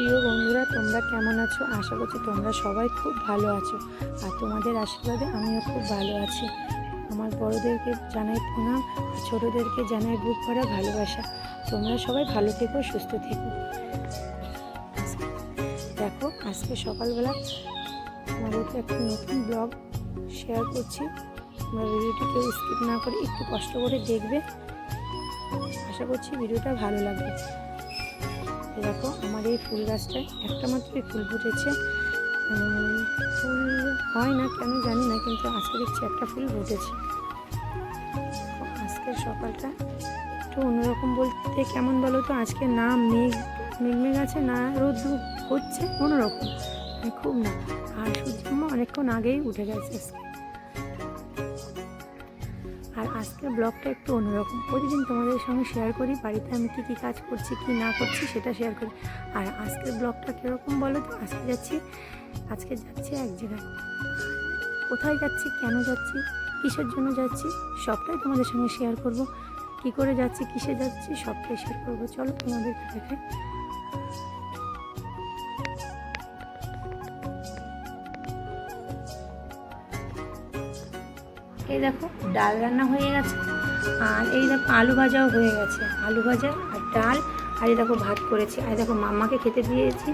প্রিয় বন্ধুরা, তোমরা কেমন আছো? আশা করছি তোমরা সবাই খুব ভালো আছো। আর তোমাদের আশীর্বাদে আমিও খুব ভালো আছি। আমার বড়োদেরকে জানাই প্রণাম, আর ছোটোদেরকে জানাই বুক ভরা ভালোবাসা। তোমরা সবাই ভালো থেকো, সুস্থ থেকো। দেখো, আজকে সকালবেলা তোমাদেরকে একটা নতুন ব্লগ শেয়ার করছি। তোমরা ভিডিওটি কেউ স্কিপ না করে একটু কষ্ট করে দেখবে। আশা করছি ভিডিওটা ভালো লাগবে। দেখো, আমার এই ফুল গাছটায় একটা মাত্রই ফুল ফুটেছে। ফুল হয় না কেন জানি না, কিন্তু আজকে দেখছি একটা ফুল ফুটেছে। আজকের সকালটা একটু অন্যরকম বলতে কেমন বলো তো, আজকে না মেঘ মেঘ মেঘ আছে না রোদ হচ্ছে, অন্যরকম। খুব না, আর সূর্যম্মা অনেকক্ষণ আগেই উঠে গেছে আজকে। আর আজকের ব্লগটা একটু অন্যরকম। প্রতিদিন তোমাদের সঙ্গে শেয়ার করি, বাড়িতে আমি কী কী কাজ করছি, কী না করছি সেটা শেয়ার করি। আর আজকের ব্লগটা কীরকম বলো তো? আজকে যাচ্ছি আজকে যাচ্ছি এক জায়গায়। কোথায় যাচ্ছি, কেন যাচ্ছি, কিসের জন্য যাচ্ছি, সবটাই তোমাদের সঙ্গে শেয়ার করব। কি করে যাচ্ছি, কিসে যাচ্ছি, সবটাই শেয়ার করব। চলো তোমাদের দেখাই। এই দেখো, ডাল রান্না হয়ে গেছে। আর এই দেখো, আলু ভাজাও হয়ে গেছে। আলু ভাজা আর ডাল, আর এই দেখো, ভাত করেছি। আর দেখো, মাম্মাকে খেতে দিয়েছি।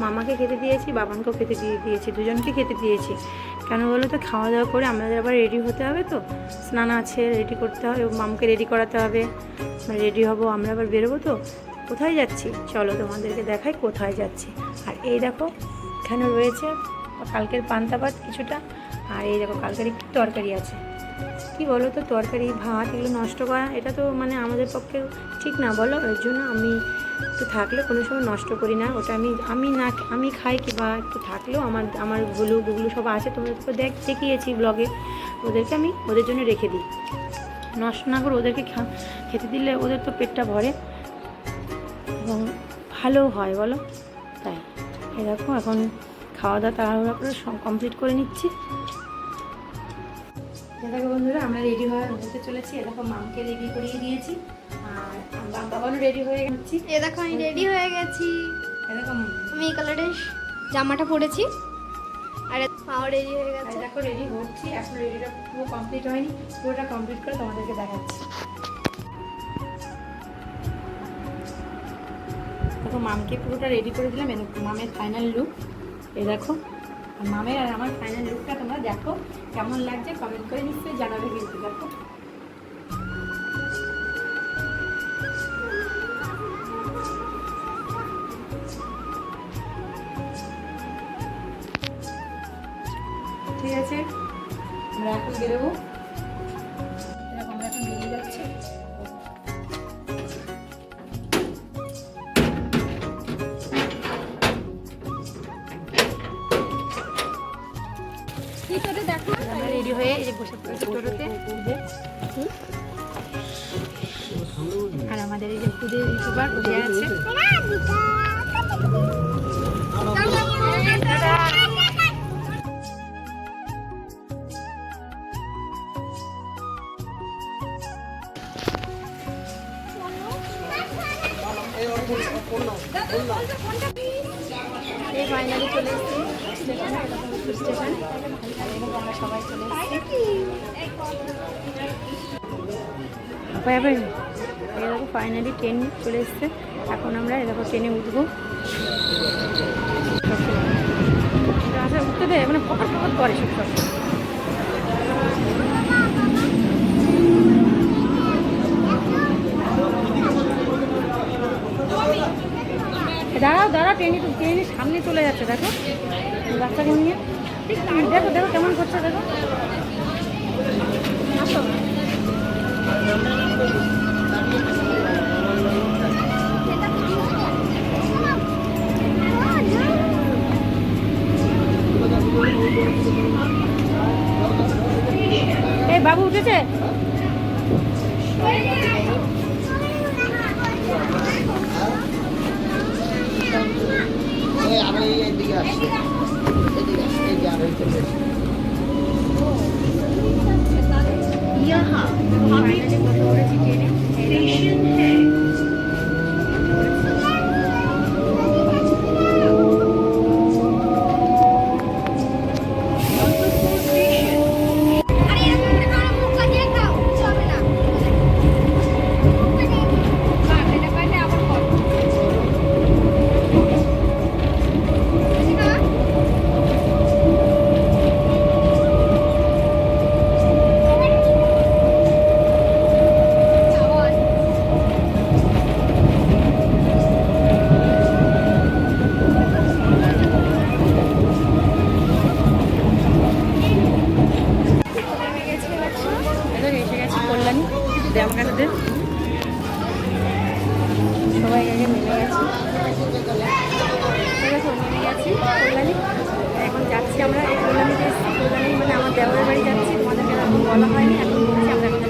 মামাকে খেতে দিয়েছি, বাবানকেও খেতে দিয়ে দিয়েছি, দুজনকে খেতে দিয়েছি। কেন বলো তো খাওয়া দাওয়া করে আমাদের আবার রেডি হতে হবে তো। স্নান আছে, রেডি করতে হবে মামকে রেডি করাতে হবে। রেডি হব, আমরা আবার বেরোবো তো। কোথায় যাচ্ছি? চলো তোমাদেরকে দেখাই কোথায় যাচ্ছি। আর এই দেখো, এখানে রয়েছে কালকের পান্তা ভাত কিছুটা। আর এই দেখো, কালকের একটু তরকারি আছে। কি বলো তো, তরকারি, ভাত এগুলো নষ্ট করা, এটা তো মানে আমাদের পক্ষে ঠিক না, বলো? এর জন্য আমি একটু থাকলে কোনো সময় নষ্ট করি না, ওটা আমি আমি না, আমি খাই কি বা একটু থাকলেও আমার আমারগুলো গুগলু সব আছে, তোমরা তো দেখ, দেখিয়েছি ব্লগে ওদেরকে আমি, ওদের জন্য রেখে দিই। নষ্ট না করে ওদেরকে খেতে দিলে ওদের তো পেটটা ভরে, এবং ভালো হয়, বলো? তাই এ দেখো, এখন খাওয়া দাওয়া তাড়াহুড়া করে কমপ্লিট করে নিচ্ছি। দেখো বন্ধুরা আমরা রেডি হয়ে হতে চলেছি। এ দেখো মামকে রেডি করিয়ে দিয়েছি। আর বাবারও রেডি হয়ে গেছি। এ দেখো আমি রেডি হয়ে গেছি। এ দেখো আমি এই কালারের জামাটা পরেছি। আর মাও রেডি হয়ে গেছে। দেখো রেডি হচ্ছি। এখন রেডিটা পুরো কমপ্লিট হয়নি। পুরোটা কমপ্লিট করে তোমাদেরকে দেখাচ্ছি। দেখো মামকে পুরোটা রেডি করে দিলাম। এ মামের ফাইনাল লুক এই দেখো মামের আর আমার ফাইনাল লুকটা তোমরা দেখো, কেমন লাগছে কমেন্ট করে নিশ্চয়ই জানাবে কিন্তু, দেখো। ঠিক আছে, আমরা এখন বেরোবো। খুদের ইউটিউবার বসে আছে। এই ফাইনালি চলে এসেছি স্টেশনে স্টেশন। আমরা সবাই চলে এসেছি। এরকম ফাইনালি ট্রেন চলে এসছে। এখন আমরা এরকম ট্রেনে উঠবো। আচ্ছা উঠতে দে মানে ফকট ফকট করে সব সব। দাঁড়াও দাঁড়াও ট্রেনে তো ট্রেনের সামনে চলে যাচ্ছে, দেখো। বাচ্চাকে নিয়ে। দেখো দেখো কেমন করছে, দেখো। यहाँ स्टेशन है। কাছে সবাই আগে নেমে গেছি। ঠিক আছে এখন যাচ্ছি আমরা এই মানে আমার দেওয়ার বাড়ি যাচ্ছি। তোমাদেরকে বলা হয়নি, এখন এখন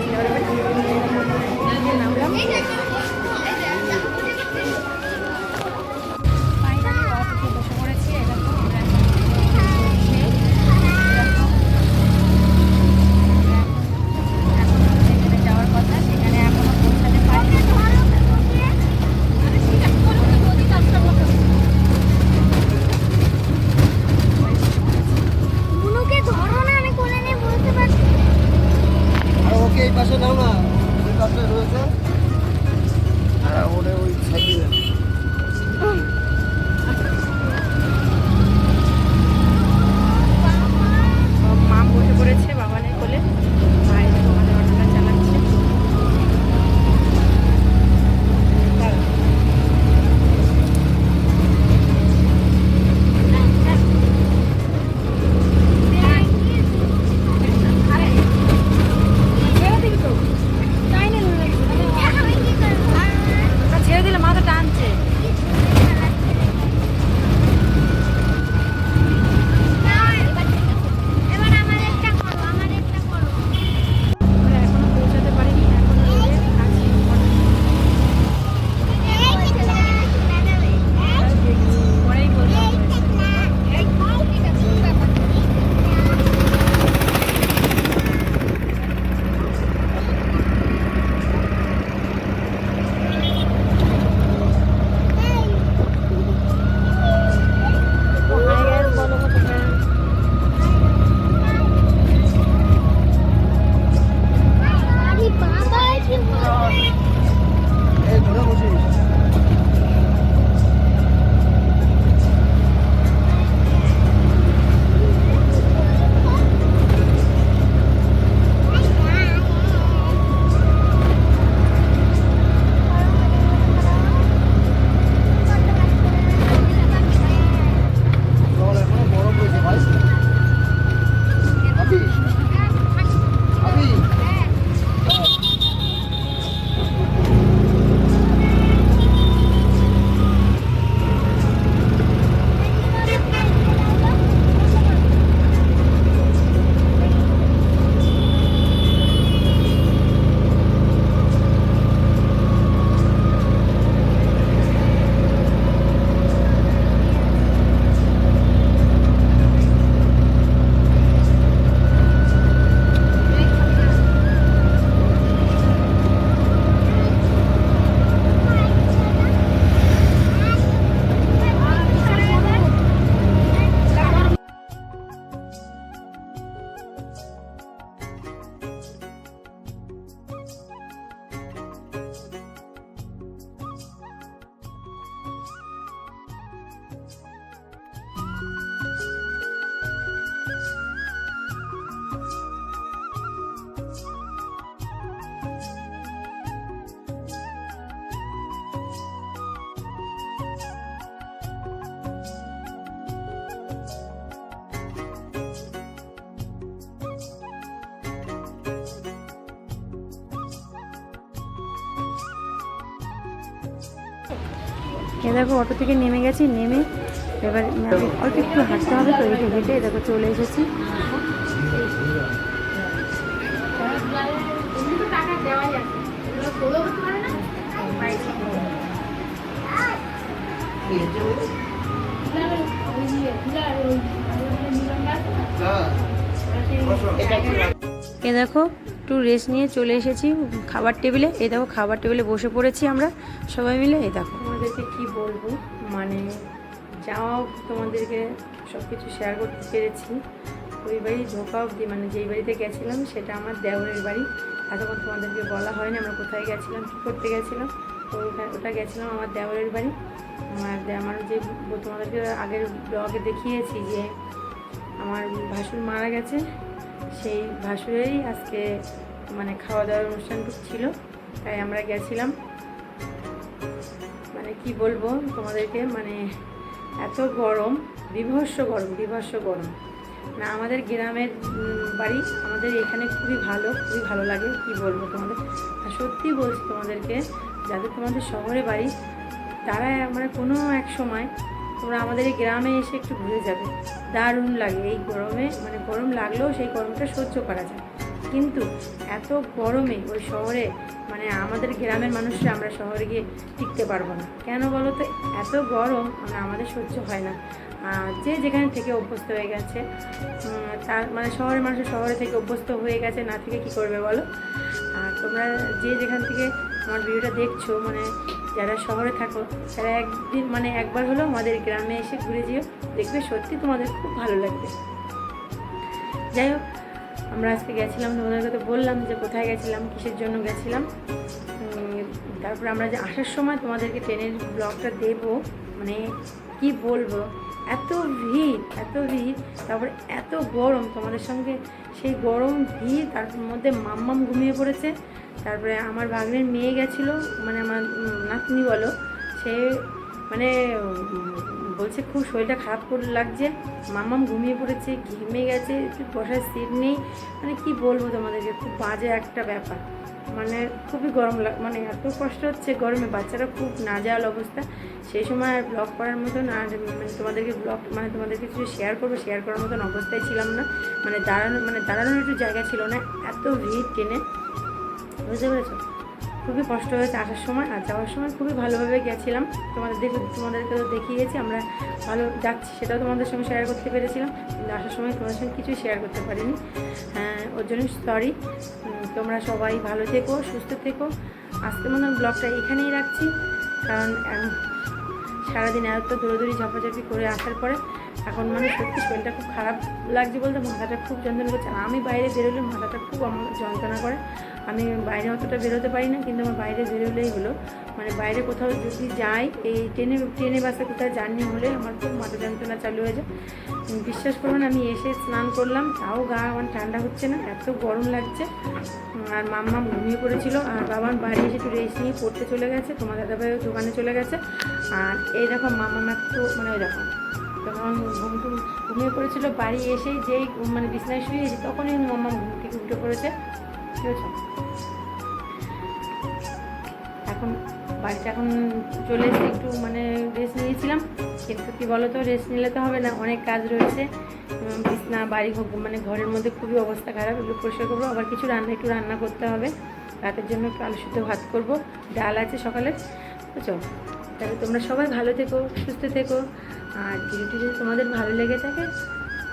এ দেখো, অটো থেকে নেমে গেছি, নেমে এবার অল্প একটু হাঁটতে হবে তো হেঁটে হেঁটে দেখো চলে এসেছি। এ দেখো, একটু রেস্ট নিয়ে চলে এসেছি, খাবার টেবিলে। এ দেখো, খাবার টেবিলে বসে পড়েছি আমরা, সবাই মিলে। এ দেখো। তোমাদেরকে কি বলব? মানে যাওয়া তোমাদেরকে সব কিছু শেয়ার করতে পেরেছি। ওই বাড়ি ঢোকা অবধি মানে যেই বাড়িতে গেছিলাম, সেটা আমার দেওরের বাড়ি। এতক্ষণ তোমাদেরকে বলা হয়নি আমরা কোথায় গেছিলাম, কী করতে গেছিলাম। তো ওটা- গেছিলাম আমার দেওরের বাড়ি। আমার আমার যে তোমাদেরকে আগের ব্লগে দেখিয়েছি যে আমার ভাসুর মারা গেছে। সেই ভাসুরেরই আজকে মানে খাওয়া দাওয়ার অনুষ্ঠানটুকু ছিল। তাই আমরা গেছিলাম। মানে কি বলব তোমাদেরকে মানে এত গরম, বিভৎস গরম বিভৎস গরম। না, আমাদের গ্রামের বাড়ি আমাদের এখানে খুবই ভালো খুবই ভালো লাগে, কি বলব তোমাদের? আর সত্যি বলছি তোমাদেরকে, যাদের তোমাদের শহরে বাড়ি, তারা মানে কোনো এক সময় তোমরা আমাদের এই গ্রামে এসে একটু ঘুরে যাবে। দারুণ লাগে এই গরমে মানে গরম লাগলেও সেই গরমটা সহ্য করা যায়। কিন্তু এত গরমে ওই শহরে মানে আমাদের গ্রামের মানুষরা আমরা শহরে গিয়ে টিকতে পারব না। কেন বলো তো? এত গরম মানে আমাদের সহ্য হয় না। যে যেখানে থেকে অভ্যস্ত হয়ে গেছে তার মানে শহরের মানুষ শহরে থেকে অভ্যস্ত হয়ে গেছে, না থেকে কি করবে বলো? আর তোমরা যে যেখান থেকে আমার ভিডিওটা দেখছ মানে যারা শহরে থাকো, তারা একদিন মানে একবার হলেও আমাদের গ্রামে এসে ঘুরে যেও, দেখবে সত্যি তোমাদের খুব ভালো লাগবে। যাই হোক আমরা আজকে গেছিলাম তোমাদেরকে তো বললাম যে কোথায় গেছিলাম, কিসের জন্য গেছিলাম। তারপর আমরা যে আসার সময় তোমাদেরকে ট্রেনের ব্লগটা দেবো মানে কি বলব, এত ভিড় এত ভিড়, তারপরে এত গরম, তোমাদের সঙ্গে সেই গরম ভিড়, তার মধ্যে মাম্মাম ঘুমিয়ে পড়েছে। তারপরে আমার ভাগ্নের মেয়ে গেছিল মানে আমার নাতনি বলো, সে মানে বলছে, খুব শরীরটা খারাপ করে, লাগছে। মাম্মাম ঘুমিয়ে পড়েছে, ঘেমে গেছে বসার সিট নেই। মানে কি বলব তোমাদেরকে, খুব বাজে একটা ব্যাপার। মানে খুবই গরম লাগ মানে এত কষ্ট হচ্ছে গরমে, বাচ্চারা খুব নাজাল অবস্থা। সেই সময় আর ব্লগ করার মতন আর মানে তোমাদেরকে ব্লগ মানে তোমাদেরকে কিছু শেয়ার করব শেয়ার করার মতন অবস্থায় ছিলাম না। মানে দাঁড়ানো মানে দাঁড়ানোর একটু জায়গা ছিল না, এত ভিড় ট্রেনে। বুঝতে পেরেছ? খুবই কষ্ট হয়েছে আসার সময় আর যাওয়ার সময় খুবই ভালোভাবে গেছিলাম। তোমাদের দেখে তোমাদেরকে তো দেখিয়েছি আমরা ভালো যাচ্ছি সেটাও তোমাদের সঙ্গে শেয়ার করতে পেরেছিলাম। কিন্তু আসার সময় তোমাদের সঙ্গে কিছুই শেয়ার করতে পারিনি। হ্যাঁ, ওর জন্য সরি তোমরা সবাই ভালো থেকো সুস্থ থেকো। আজকে মনে হয় ব্লগটা এখানেই রাখছি। কারণ সারাদিন এত দৌড়দৌড়ি ঝাপাঝাপি করে আসার পরে এখন মানে সত্যি শরীরটা খুব খারাপ লাগছে বলতে মাথাটা খুব যন্ত্রণা করছে। আমি বাইরে বেরোলে মাথাটা খুব আমার যন্ত্রণা করে। আমি বাইরে অতটা বেরোতে পারি না, কিন্তু আমার বাইরে বেরোলেই হলো। মানে বাইরে কোথাও যদি যাই, এই ট্রেনে ট্রেনে বাসে কোথাও জার্নি হলে আমার খুব মাথা যন্ত্রণা চালু হয়ে যায়। বিশ্বাস করবেন আমি এসে স্নান করলাম, তাও গা আমার ঠান্ডা হচ্ছে না, এত গরম লাগছে। আর মাম্মা ঘুমিয়ে পড়েছিল, আর বাবার বাড়ি এসে একটু রেস্ট নিয়ে পড়তে চলে গেছে, তোমার দাদাভাইও দোকানে চলে গেছে। আর এই দেখো মাম্মা একটু মানে ওই দেখো তখন ঘুম ঘুমিয়ে পড়েছিল, বাড়ি এসেই যেই মানে বিছনায় শুয়েছি তখনই মাম্মা ঘুম থেকে উঠে পড়েছে। এখন বাড়িতে এখন চলে এসে একটু মানে রেস্ট নিয়েছিলাম। কিন্তু কী বলো তো রেস্ট নিলে তো হবে না, অনেক কাজ রয়েছে। বিছনা, বাড়ি হোক মানে ঘরের মধ্যে খুবই অবস্থা খারাপ, এগুলো পরিষ্কার করব, আবার কিছু রান্না, একটু রান্না করতে হবে। রাতের জন্য একটু আলু সিদ্ধ ভাত করব। ডাল আছে সকালে বুঝছ তাহলে তোমরা সবাই ভালো থেকো, সুস্থ থেকো। আর ভিডিওটি যদি তোমাদের ভালো লেগে থাকে,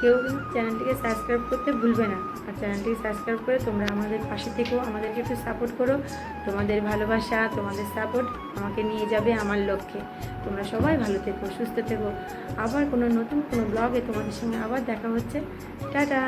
কেউ কিন্তু চ্যানেলটিকে সাবস্ক্রাইব করতে ভুলবে না। আর চ্যানেলটিকে সাবস্ক্রাইব করে তোমরা আমাদের পাশে থেকো, আমাদেরকে একটু সাপোর্ট করো। তোমাদের ভালোবাসা, তোমাদের সাপোর্ট আমাকে নিয়ে যাবে আমার লক্ষ্যে। তোমরা সবাই ভালো থেকো, সুস্থ থেকো। আবার কোনো নতুন কোনো ব্লগে তোমাদের সঙ্গে আবার দেখা হচ্ছে। টাটা!